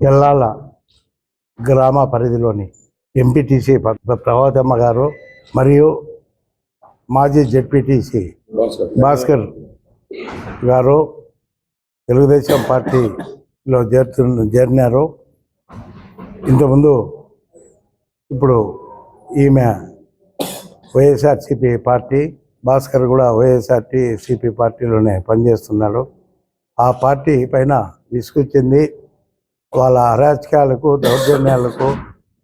ఎల్లాల గ్రామ పరిధిలోని ఎంపీటీసీ ప్రభాతమ్మ గారు మరియు మాజీ జెడ్పీటీసీ భాస్కర్ గారు తెలుగుదేశం పార్టీలో చేరు చేరినారు. ఇంతకుముందు ఇప్పుడు ఈమె వైఎస్ఆర్సిపి పార్టీ భాస్కర్ కూడా వైఎస్ఆర్టీసీపీ పార్టీలోనే పనిచేస్తున్నాడు. ఆ పార్టీ పైన విసుకొచ్చింది వాళ్ళ అరాచకాలకు దౌర్జన్యాలకు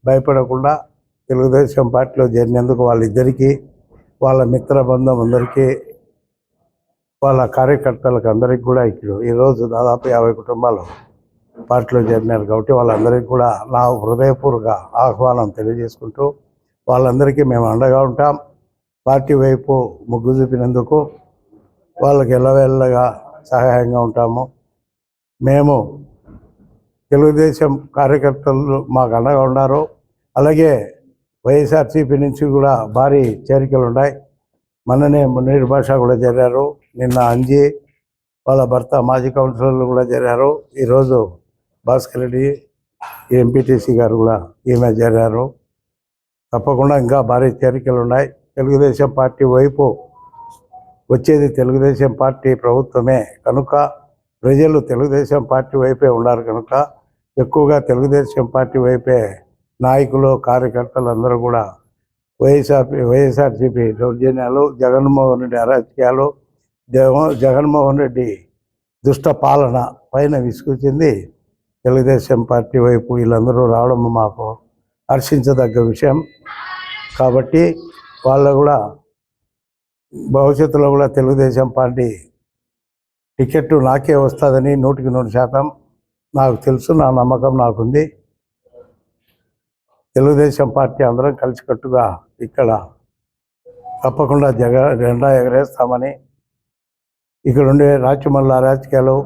భయపడకుండా తెలుగుదేశం పార్టీలో చేరినందుకు వాళ్ళిద్దరికీ వాళ్ళ మిత్ర బంధం అందరికీ వాళ్ళ కార్యకర్తలకు అందరికీ కూడా ఇక్కడ ఈరోజు దాదాపు యాభై కుటుంబాలు పార్టీలో చేరినారు కాబట్టి వాళ్ళందరికీ కూడా నా హృదయపూర్వక ఆహ్వానం తెలియజేసుకుంటూ వాళ్ళందరికీ మేము అండగా ఉంటాం. పార్టీ వైపు మొగ్గు చూపినందుకు వాళ్ళకి ఎల్లవెల్లగా సహాయంగా ఉంటాము. మేము తెలుగుదేశం కార్యకర్తలు మాకు అండగా ఉన్నారు. అలాగే వైఎస్ఆర్సీపీ నుంచి కూడా భారీ చేరికలు ఉన్నాయి. మొన్ననే మున్నీటి భాష కూడా జరిగారు. నిన్న అంజి వాళ్ళ భర్త మాజీ కౌన్సిలర్లు కూడా జరిగారు. ఈరోజు భాస్కర్ రెడ్డి ఎంపీటీసీ గారు కూడా ఈమె జరిగారు. తప్పకుండా ఇంకా భారీ చేరికలు ఉన్నాయి. తెలుగుదేశం పార్టీ వైపు వచ్చేది తెలుగుదేశం పార్టీ ప్రభుత్వమే కనుక ప్రజలు తెలుగుదేశం పార్టీ వైపే ఉన్నారు కనుక ఎక్కువగా తెలుగుదేశం పార్టీ వైపే నాయకులు కార్యకర్తలు అందరూ కూడా వైఎస్ఆర్ వైఎస్ఆర్సీపీ దౌర్జన్యాలు జగన్మోహన్ రెడ్డి అరాజకీయాలు జగన్మోహన్ రెడ్డి దుష్ట పాలన పైన విసుకొచ్చింది తెలుగుదేశం పార్టీ వైపు వీళ్ళందరూ రావడం మాకు హర్షించదగ్గ విషయం. కాబట్టి వాళ్ళు కూడా భవిష్యత్తులో కూడా తెలుగుదేశం పార్టీ టికెట్ నాకే వస్తుందని నూటికి నూరు శాతం నాకు తెలుసు నా నమ్మకం నాకుంది. తెలుగుదేశం పార్టీ అందరం కలిసికట్టుగా ఇక్కడ తప్పకుండా జగ జెండా ఎగరేస్తామని ఇక్కడ ఉండే రాజ్యమల్ల రాజకీయాలు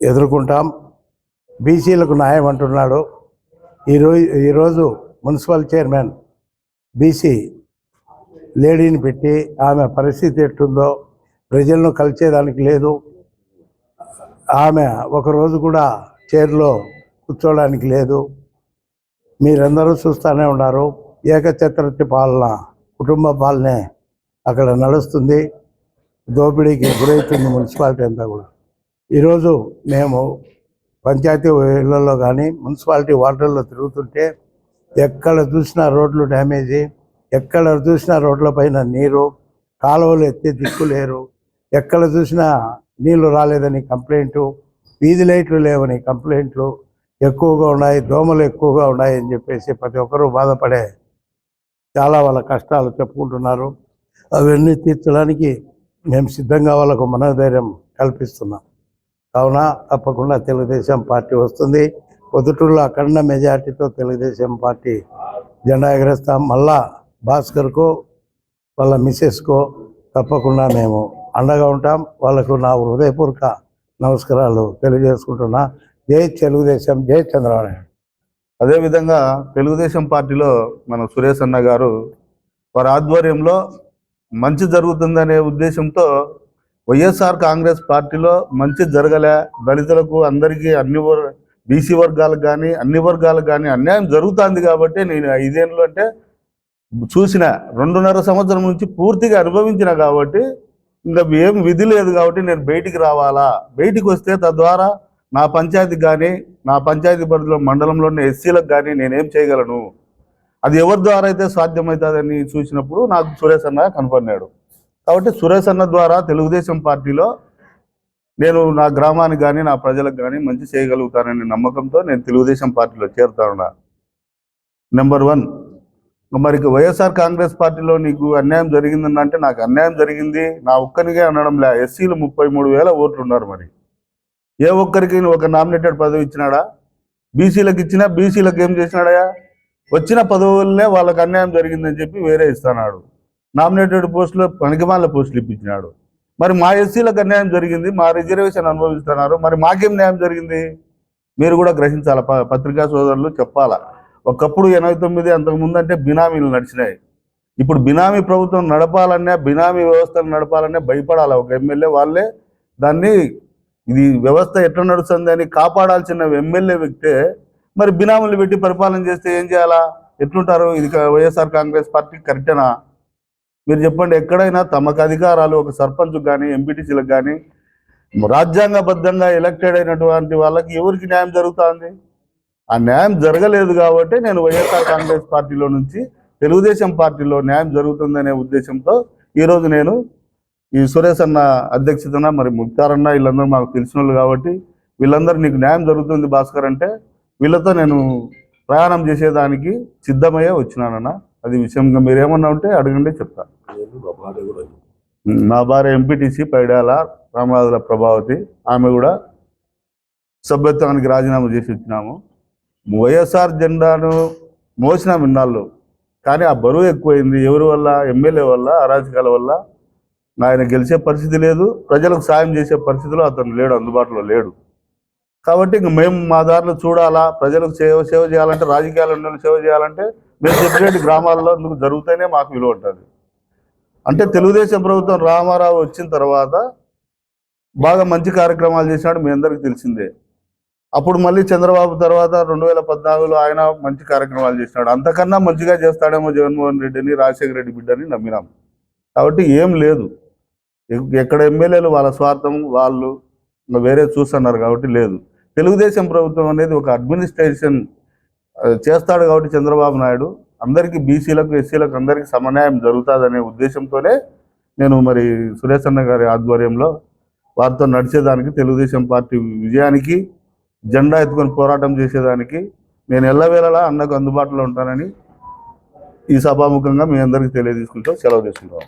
ఎదుర్కొంటాం. బీసీలకు న్యాయం అంటున్నాడు. ఈరోజు ఈరోజు మున్సిపల్ చైర్మన్ బీసీ లేడీని పెట్టి ఆమె పరిస్థితి ఎట్టుందో ప్రజలను కలిసేదానికి లేదు. ఆమె ఒకరోజు కూడా చైర్లో కూర్చోడానికి లేదు. మీరందరూ చూస్తూనే ఉన్నారు. ఏకఛత్రవర్తి పాలన కుటుంబ పాలనే అక్కడ నడుస్తుంది. దోపిడీకి గురవుతుంది మున్సిపాలిటీ అంతా కూడా. ఈరోజు మేము పంచాయతీ ఇళ్ళలో కానీ మున్సిపాలిటీ వార్డుల్లో తిరుగుతుంటే ఎక్కడ చూసినా రోడ్లు డ్యామేజీ ఎక్కడ చూసినా రోడ్ల పైన నీరు కాలువలు ఎత్తే దిక్కు లేరు. ఎక్కడ చూసినా నీళ్ళు రాలేదని కంప్లైంటు వీధి లైట్లు లేవని కంప్లైంట్లు ఎక్కువగా ఉన్నాయి దోమలు ఎక్కువగా ఉన్నాయి అని చెప్పేసి ప్రతి ఒక్కరూ బాధపడే చాలా వాళ్ళ కష్టాలు చెప్పుకుంటున్నారు. అవన్నీ తీర్చడానికి మేము సిద్ధంగా వాళ్ళకు మనోధైర్యం కల్పిస్తున్నాం. కావున తప్పకుండా తెలుగుదేశం పార్టీ వస్తుంది. పొద్దుటూరులో అఖండ మెజార్టీతో తెలుగుదేశం పార్టీ జెండా ఎగరేస్తాం మళ్ళా భాస్కర్కో వాళ్ళ మిస్సెస్కో తప్పకుండా మేము అండగా ఉంటాం. వాళ్ళకు నా హృదయపూర్వక నమస్కారాలు తెలియజేసుకుంటున్నా. జై తెలుగుదేశం జై చంద్రబాబు నాయుడు. అదేవిధంగా తెలుగుదేశం పార్టీలో మన సురేష్ అన్న గారు వారి ఆధ్వర్యంలో మంచి జరుగుతుందనే ఉద్దేశంతో వైఎస్ఆర్ కాంగ్రెస్ పార్టీలో మంచి జరగలే. దళితులకు అందరికీ అన్ని వర్ బీసీ వర్గాలకు కానీ అన్ని వర్గాలకు కానీ అన్యాయం జరుగుతుంది కాబట్టి నేను ఐదేళ్ళు అంటే చూసిన రెండున్నర సంవత్సరం నుంచి పూర్తిగా అనుభవించిన కాబట్టి ఇంకా ఏం విధి లేదు కాబట్టి నేను బయటికి రావాలా? బయటికి వస్తే తద్వారా నా పంచాయతీకి కానీ నా పంచాయతీ పరిధిలో మండలంలోని ఎస్సీలకు కానీ నేనేం చేయగలను? అది ఎవరి ద్వారా అయితే సాధ్యమవుతుందని చూసినప్పుడు నాకు సురేష్ అన్న కనపడినాడు. కాబట్టి సురేష్ అన్న ద్వారా తెలుగుదేశం పార్టీలో నేను నా గ్రామానికి కానీ నా ప్రజలకు కానీ మంచి చేయగలుగుతాననే నమ్మకంతో నేను తెలుగుదేశం పార్టీలో చేరుతాను నెంబర్ వన్ మరి వైఎస్ఆర్ కాంగ్రెస్ పార్టీలో నీకు అన్యాయం జరిగిందని అంటే నాకు అన్యాయం జరిగింది. నా ఒక్కరిగా అనడం లే. ఎస్సీలు ముప్పై మూడు వేల ఓట్లు ఉన్నారు మరి. ఏ ఒక్కరికి ఒక నామినేటెడ్ పదవి ఇచ్చినాడా? బీసీలకు ఇచ్చినా బీసీలకు ఏం చేసినాడయా? వచ్చిన పదవులనే వాళ్ళకి అన్యాయం జరిగిందని చెప్పి వేరే ఇస్తున్నాడు నామినేటెడ్ పోస్టులు పనికిమాల పోస్టులు ఇప్పించినాడు. మరి మా ఎస్సీలకు అన్యాయం జరిగింది. మా రిజర్వేషన్ అనుభవిస్తున్నారు. మరి మాకేం న్యాయం జరిగింది? మీరు కూడా గ్రహించాలా? ప- పత్రికా సోదరులు చెప్పాలా? ఒకప్పుడు ఎనభై తొమ్మిది అంతకుముందు అంటే బినామీలు నడిచినాయి. ఇప్పుడు బినామీ ప్రభుత్వం నడపాలన్నా బినామీ వ్యవస్థను నడపాలన్నా భయపడాలి. ఒక ఎమ్మెల్యే వాళ్ళే దాన్ని ఇది వ్యవస్థ ఎట్లా నడుస్తుంది అని కాపాడాల్సిన ఎమ్మెల్యే వ్యక్తే మరి బినాములు పెట్టి పరిపాలన చేస్తే ఏం చేయాలా? ఎట్లుంటారు? ఇది వైఎస్ఆర్ కాంగ్రెస్ పార్టీ కరెక్టేనా? మీరు చెప్పండి ఎక్కడైనా తమకు అధికారాలు ఒక సర్పంచ్ కానీ ఎంపీటీసీలకు కానీ రాజ్యాంగబద్ధంగా ఎలక్టెడ్ అయినటువంటి వాళ్ళకి ఎవరికి న్యాయం జరుగుతుంది? ఆ న్యాయం జరగలేదు కాబట్టి నేను వైఎస్ఆర్ కాంగ్రెస్ పార్టీలో నుంచి తెలుగుదేశం పార్టీలో న్యాయం జరుగుతుందనే ఉద్దేశంతో ఈరోజు నేను ఈ సురేష్ అన్న అధ్యక్షతన మరి ముక్తార్ అన్న వీళ్ళందరూ మాకు తెలిసిన వాళ్ళు కాబట్టి వీళ్ళందరూ నీకు న్యాయం జరుగుతుంది భాస్కర్ అంటే వీళ్ళతో నేను ప్రయాణం చేసేదానికి సిద్ధమయ్యే వచ్చినానన్న. అది విషయంగా మీరు ఏమన్నా ఉంటే అడగండి చెప్తా. నా భార్య ఎంపీటీసీ పైడాల రామరాజుల ప్రభావతి. ఆమె కూడా సభ్యత్వానికి రాజీనామా చేసి వచ్చినాము. వైఎస్ఆర్ జెండాను మోసినాం ఇన్నాళ్ళు. కానీ ఆ బరువు ఎక్కువైంది. ఎవరి వల్ల? ఎమ్మెల్యే వల్ల? అరాచకాల వల్ల? ఆయన గెలిచే పరిస్థితి లేదు. ప్రజలకు సాయం చేసే పరిస్థితిలో అతను లేడు అందుబాటులో లేడు. కాబట్టి ఇంక మేము మా దారిలో చూడాలా? ప్రజలకు సేవ సేవ చేయాలంటే రాజకీయాలు ఉండాలి సేవ చేయాలంటే మేము చెప్పినట్టు గ్రామాల్లో నువ్వు జరుగుతూనే మాకు విలువ ఉంటుంది. అంటే తెలుగుదేశం ప్రభుత్వం రామారావు వచ్చిన తర్వాత బాగా మంచి కార్యక్రమాలు చేసినాడు మీ అందరికీ తెలిసిందే. అప్పుడు మళ్ళీ చంద్రబాబు తర్వాత రెండు వేల పద్నాలుగులో ఆయన మంచి కార్యక్రమాలు చేసినాడు. అంతకన్నా మంచిగా చేస్తాడేమో జగన్మోహన్ రెడ్డిని రాజశేఖర రెడ్డి బిడ్డని నమ్మినాం. కాబట్టి ఏం లేదు. ఎక్కడ ఎమ్మెల్యేలు వాళ్ళ స్వార్థం వాళ్ళు వేరే చూస్తున్నారు కాబట్టి లేదు. తెలుగుదేశం ప్రభుత్వం అనేది ఒక అడ్మినిస్ట్రేషన్ చేస్తాడు కాబట్టి చంద్రబాబు నాయుడు. అందరికీ బీసీలకు ఎస్సీలకు అందరికీ సమన్యాయం జరుగుతుందనే ఉద్దేశంతోనే నేను మరి సురేష్ అన్న గారి ఆధ్వర్యంలో వారితో నడిచేదానికి తెలుగుదేశం పార్టీ విజయానికి జెండా ఎత్తుకొని పోరాటం చేసేదానికి నేను ఎల్లవేళలా అన్నకు అందుబాటులో ఉంటానని ఈ సభాముఖంగా మీ అందరికీ తెలియజేసుకుంటూ సెలవు చేసుకుంటాం